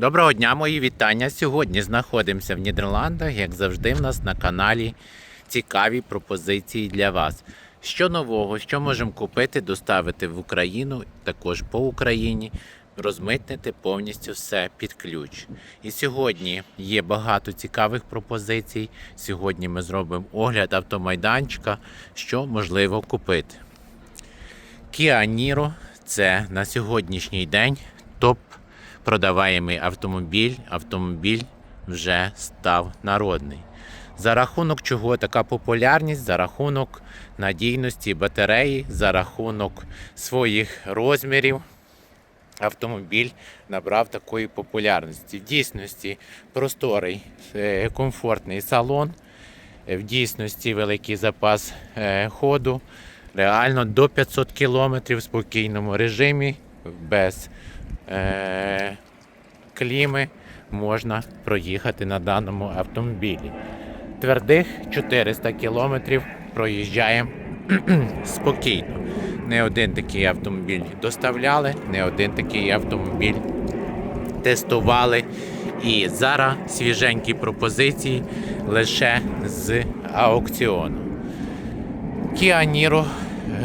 Доброго дня, мої вітання. Сьогодні знаходимося в Нідерландах, як завжди, в нас на каналі цікаві пропозиції для вас. Що нового, що можемо купити, доставити в Україну, також по Україні, розмитнити повністю все під ключ. І сьогодні є багато цікавих пропозицій. Сьогодні ми зробимо огляд автомайданчика, що можливо купити. Kia Niro – це на сьогоднішній день топ продаваємий автомобіль. Автомобіль вже став народний. За рахунок чого така популярність, за рахунок надійності батареї, за рахунок своїх розмірів. Автомобіль набрав такої популярності. В дійсності просторий, е, комфортний салон, в дійсності великий запас е, ходу. Реально до 500 км в спокійному режимі, без е, кліми можна проїхати на даному автомобілі. Твердих 400 км проїжджаємо спокійно. Не один такий автомобіль доставляли, не один такий автомобіль тестували. І зараз свіженькі пропозиції лише з аукціону. Niro,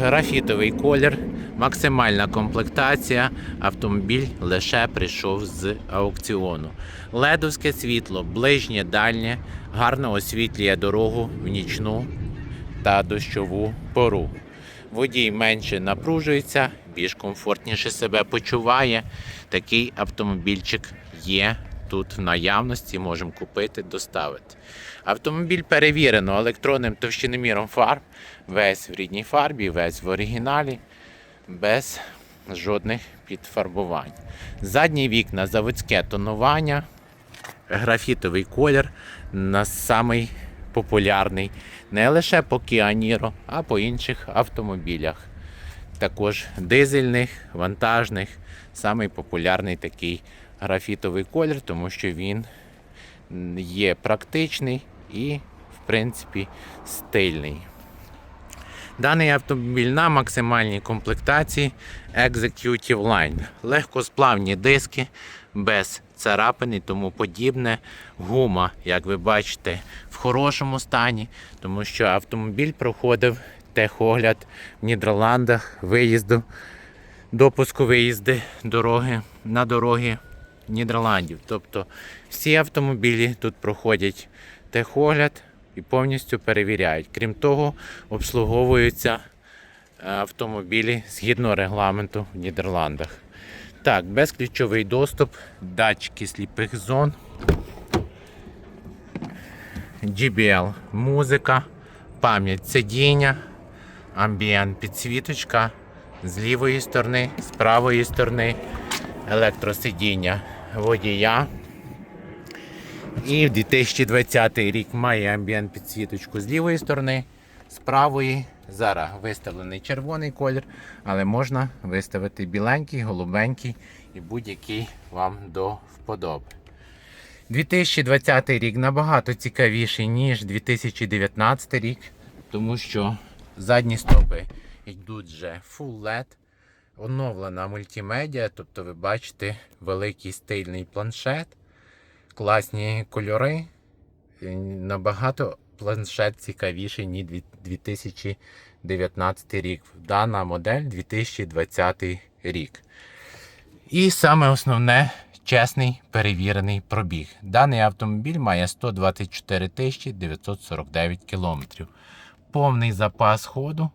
графітовий колір, максимальна комплектація. Автомобіль лише прийшов з аукціону. Ледовське світло, ближнє, дальнє, гарно освітлює дорогу в нічну та дощову пору. Водій менше напружується, більш комфортніше себе почуває. Такий автомобільчик є тут в наявності, можемо купити, доставити. Автомобіль перевірено електронним товщиноміром фарб, весь в рідній фарбі, весь в оригіналі, без жодних підфарбувань. Задні вікна, заводське тонування, графітовий колір на самий популярний не лише по Niro, а по інших автомобілях. Також дизельних, вантажних, самий популярний такий графітовий колір, тому що він є практичний і, в принципі, стильний. Даний автомобіль на максимальній комплектації Executive Line. Легкосплавні диски без царапин і тому подібне. Гума, як ви бачите, в хорошому стані, тому що автомобіль проходив техогляд в Нідерландах, виїзду, допуску виїзди дороги на дороги Нідерландів. Тобто всі автомобілі тут проходять техогляд і повністю перевіряють. Крім того, обслуговуються е, автомобілі згідно регламенту в Нідерландах. Так, безключовий доступ, датчики сліпих зон, GBL музика, пам'ять сидіння, амбієнт підсвіточка з лівої сторони, з правої сторони, електросидіння водія. І в 2020 рік має амбієнт підсвіточку з лівої сторони, з правої. Зараз виставлений червоний колір, але можна виставити біленький, голубенький і будь-який вам до вподоби. 2020 рік набагато цікавіший, ніж 2019 рік, тому що задні стопи йдуть вже Full LED, оновлена мультимедіа, тобто ви бачите великий стильний планшет, класні кольори. Набагато планшет цікавіший, ніж 2019 рік. Дана модель 2020 рік. І саме основне чесний перевірений пробіг. Даний автомобіль має 124 949 кілометрів. Повний запас ходу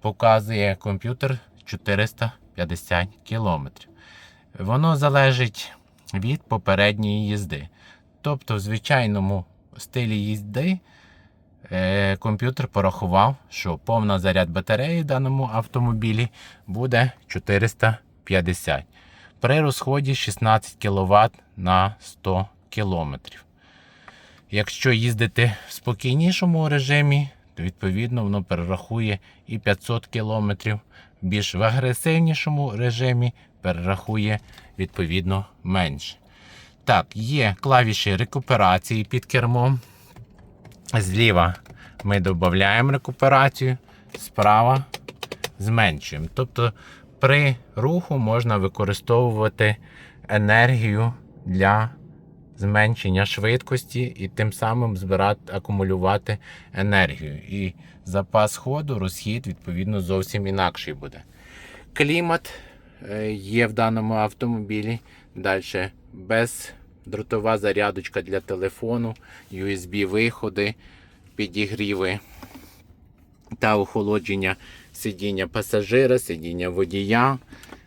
показує комп'ютер 450 кілометрів. Воно залежить від попередньої їзди. Тобто, в звичайному стилі їзди е, комп'ютер порахував, що повна заряд батареї в даному автомобілі буде 450 при розході 16 кВт на 100 км. Якщо їздити в спокійнішому режимі, то відповідно воно перерахує і 500 км. Більш в агресивнішому режимі перерахує відповідно менше. Так, є клавіші рекуперації під кермом. Зліва ми додаємо рекуперацію, справа зменшуємо. Тобто при руху можна використовувати енергію для зменшення швидкості і тим самим збирати, акумулювати енергію. І запас ходу, розхід, відповідно, зовсім інакший буде. Клімат е, є в даному автомобілі. Далі бездротова зарядочка для телефону, USB-виходи, підігріви та охолодження сидіння пасажира, сидіння водія,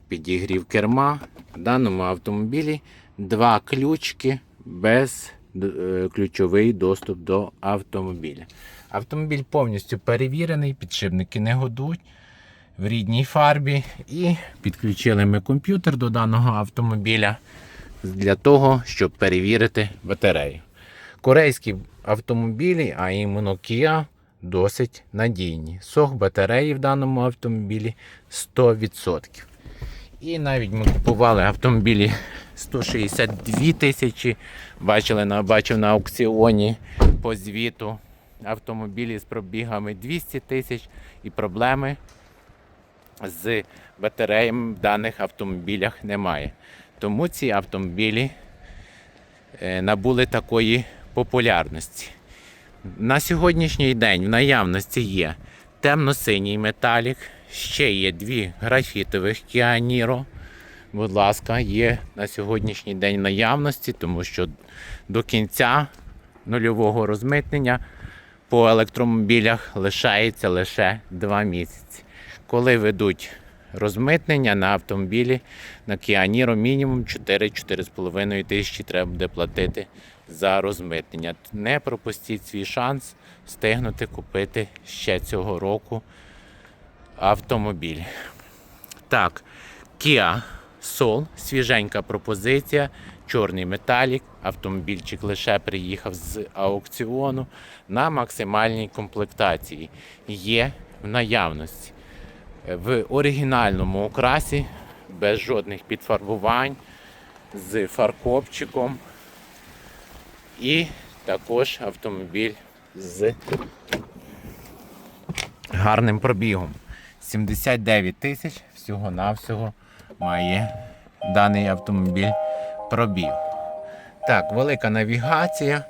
підігрів керма. В даному автомобілі два ключки без е, ключовий доступ до автомобіля. Автомобіль повністю перевірений, підшипники не годуть в рідній фарбі. І підключили ми комп'ютер до даного автомобіля для того, щоб перевірити батарею. Корейські автомобілі, а іменно Kia, досить надійні. Сох батареї в даному автомобілі 100%. І навіть ми купували автомобілі 162 тисячі. Бачили на, бачив на аукціоні по звіту автомобілі з пробігами 200 тисяч і проблеми з батареями в даних автомобілях немає. Тому ці автомобілі е, набули такої популярності. На сьогоднішній день в наявності є темно-синій металік, ще є дві графітових Niro. Будь ласка, є на сьогоднішній день в наявності, тому що до кінця нульового розмитнення по електромобілях лишається лише 2 місяці. Коли ведуть розмитнення на автомобілі на Niro мінімум 4-4,5 тисячі треба буде платити за розмитнення. Не пропустіть свій шанс встигнути купити ще цього року автомобіль. Так, Kia Soul, свіженька пропозиція, чорний металік. Автомобільчик лише приїхав з аукціону на максимальній комплектації. Є в наявності в оригінальному окрасі, без жодних підфарбувань, з фаркопчиком. І також автомобіль з гарним пробігом. 79 тисяч всього-навсього має даний автомобіль пробіг. Так, велика навігація,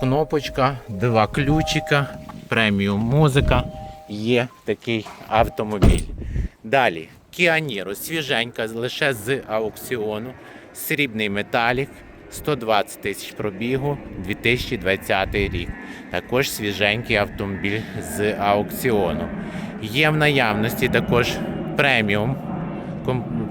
кнопочка, два ключика, преміум музика. Є такий автомобіль. Далі Niro, свіженька, лише з аукціону, срібний металік, 120 тисяч пробігу, 2020 рік. Також свіженький автомобіль з аукціону. Є в наявності також преміум,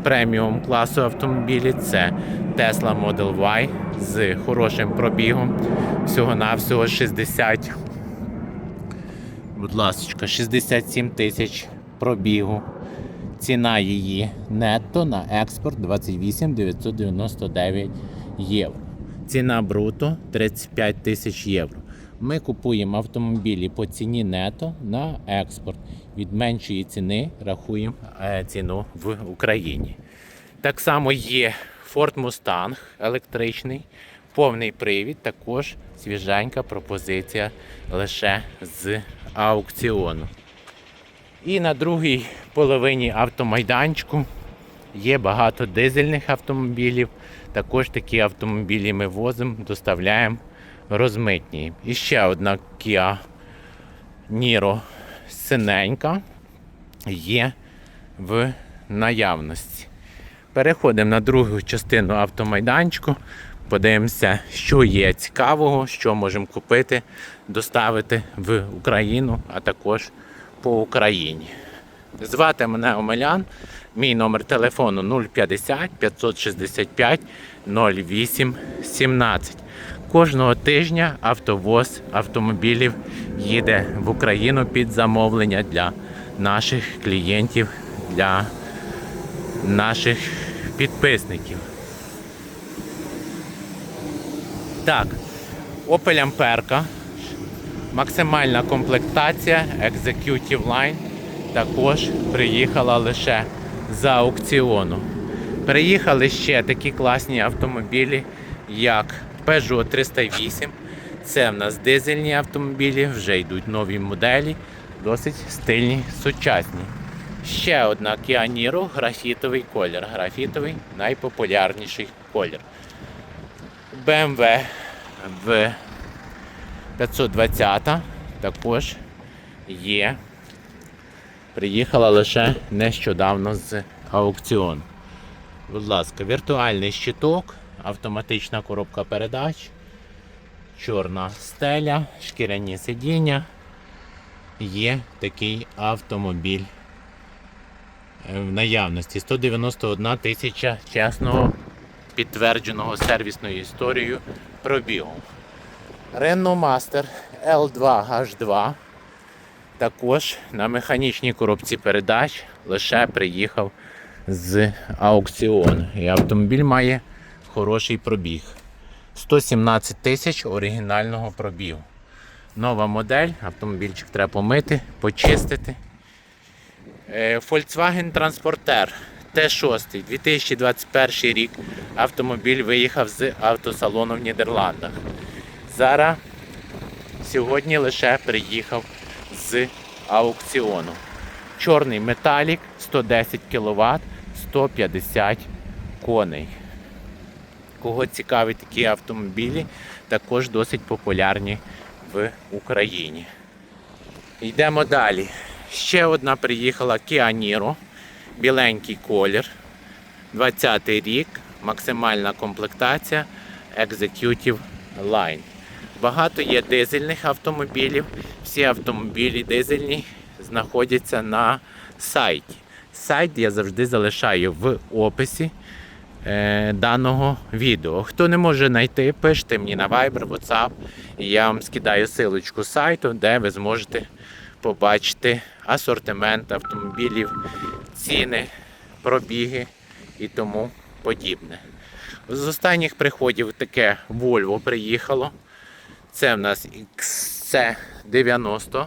преміум класу автомобілі. Це Tesla Model Y з хорошим пробігом. Всього-навсього 60 будь ласка, 67 тисяч пробігу. Ціна її нетто на експорт 28 999 євро. Ціна бруто 35 тисяч євро. Ми купуємо автомобілі по ціні нето на експорт. Від меншої ціни рахуємо е, ціну в Україні. Так само є Ford Mustang електричний, повний привід, також свіженька пропозиція лише з аукціону. І на другій половині автомайданчику є багато дизельних автомобілів. Також такі автомобілі ми возимо, доставляємо розмитні. І ще одна Kia Niro синенька є в наявності. Переходимо на другу частину автомайданчику. Подивимося, що є цікавого, що можемо купити, доставити в Україну, а також по Україні. Звати мене Омелян. Мій номер телефону 050 565 08 17. Кожного тижня автовоз автомобілів їде в Україну під замовлення для наших клієнтів, для наших підписників. Так, Opel Amperka. Максимальна комплектація Executive Line також приїхала лише за аукціону. Приїхали ще такі класні автомобілі, як Peugeot 308. Це в нас дизельні автомобілі, вже йдуть нові моделі, досить стильні, сучасні. Ще одна Niro, графітовий колір. Графітовий найпопулярніший колір. BMW в 520 також є. Приїхала лише нещодавно з аукціону. Будь ласка, віртуальний щиток, автоматична коробка передач, чорна стеля, шкіряні сидіння. Є такий автомобіль е, в наявності. 191 тисяча чесного підтвердженого сервісною історією пробігу. Renault Master L2H2 також на механічній коробці передач лише приїхав з аукціону. І автомобіль має хороший пробіг. 117 тисяч оригінального пробігу. Нова модель, автомобільчик треба помити, почистити. Е, Volkswagen Transporter Т6 2021 рік. Автомобіль виїхав з автосалону в Нідерландах. Зараз сьогодні лише приїхав з аукціону. Чорний металік 110 кВт, 150 коней. Кого цікавить такі автомобілі, також досить популярні в Україні. Йдемо далі. Ще одна приїхала Kia Niro, біленький колір, 20 рік, максимальна комплектація Executive Line. Багато є дизельних автомобілів. Всі автомобілі дизельні знаходяться на сайті. Сайт я завжди залишаю в описі е, даного відео. Хто не може знайти, пишіть мені на Viber, WhatsApp. І я вам скидаю силочку сайту, де ви зможете побачити асортимент автомобілів, ціни, пробіги і тому подібне. З останніх приходів таке Volvo приїхало. Це в нас XC90.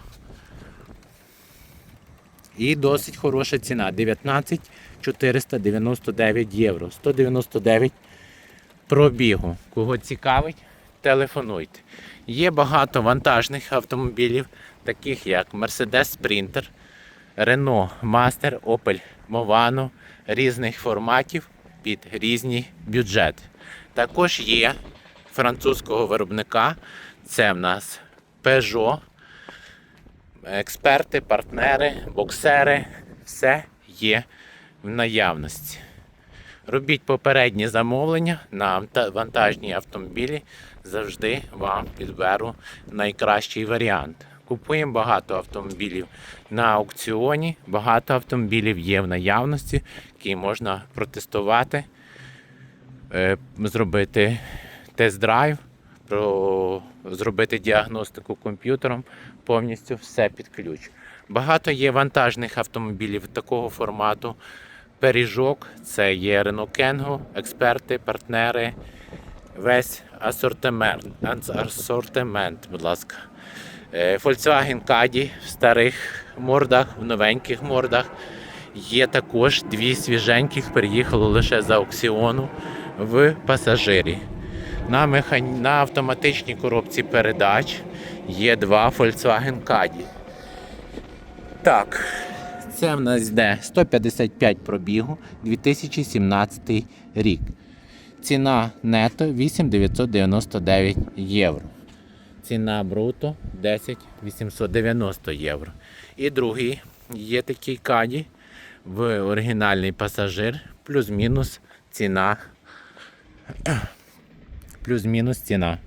І досить хороша ціна. 19 499 євро. 199 пробігу. Кого цікавить, телефонуйте. Є багато вантажних автомобілів, таких як Mercedes Sprinter, Renault Master, Opel Movano різних форматів під різні бюджети. Також є французького виробника. Це в нас Peugeot, експерти, партнери, боксери. Все є в наявності. Робіть попередні замовлення на вантажні автомобілі. Завжди вам підберу найкращий варіант. Купуємо багато автомобілів на аукціоні. Багато автомобілів є в наявності, які можна протестувати, е, зробити тест-драйв, зробити діагностику комп'ютером, повністю все під ключ. Багато є вантажних автомобілів такого формату. Пиріжок, це є Renault Kangoo, експерти, партнери, весь асортимент, асортимент, будь ласка. Е, Volkswagen Caddy в старих мордах, в новеньких мордах. Є також дві свіженьких, приїхало лише з аукціону в пасажирі. На, механь... на автоматичній коробці передач є два Volkswagen Caddy. Так, це в нас йде 155 пробігу 2017 рік. Ціна нето 8,999 євро. Ціна бруто 10 890 євро. І другий є такий каді в оригінальний пасажир, плюс-мінус ціна. Плюс-мінус ціна.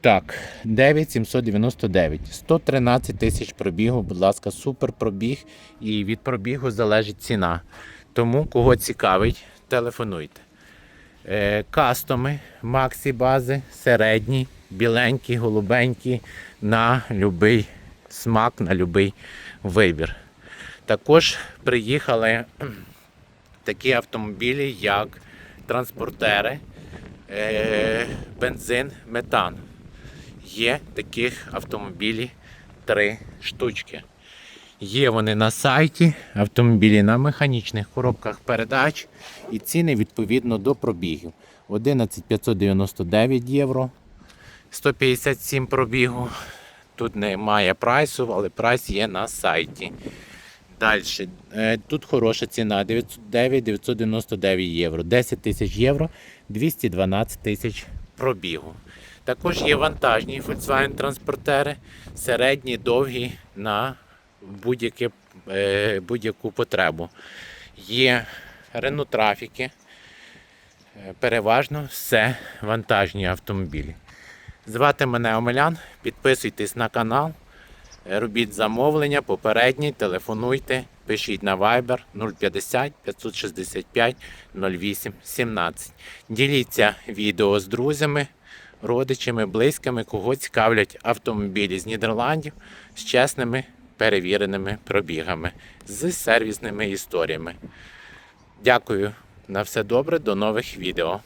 Так, 9799. 113 тисяч пробігу, будь ласка, супер пробіг. І від пробігу залежить ціна. Тому, кого цікавить, телефонуйте. Е, кастоми, максі бази, середні, біленькі, голубенькі, на будь-який смак, на будь-який вибір. Також приїхали такі автомобілі, як транспортери, е, бензин, метан. Є таких автомобілів три штучки. Є вони на сайті, автомобілі на механічних коробках передач і ціни відповідно до пробігів. 11 599 євро, 157 пробігу. Тут немає прайсу, але прайс є на сайті. Далі. Е, Тут хороша ціна 909 999 євро. 10 тисяч євро, 212 тисяч пробігу. Також є вантажні Volkswagen транспортери, середні, довгі на е, будь-яку потребу. Є Renault трафіки, е, переважно все вантажні автомобілі. Звати мене Омелян, підписуйтесь на канал, робіть замовлення, попередні, телефонуйте, пишіть на Viber 050 565 08 17. Діліться відео з друзями, родичами, близькими, кого цікавлять автомобілі з Нідерландів з чесними перевіреними пробігами, з сервісними історіями. Дякую на все добре, до нових відео.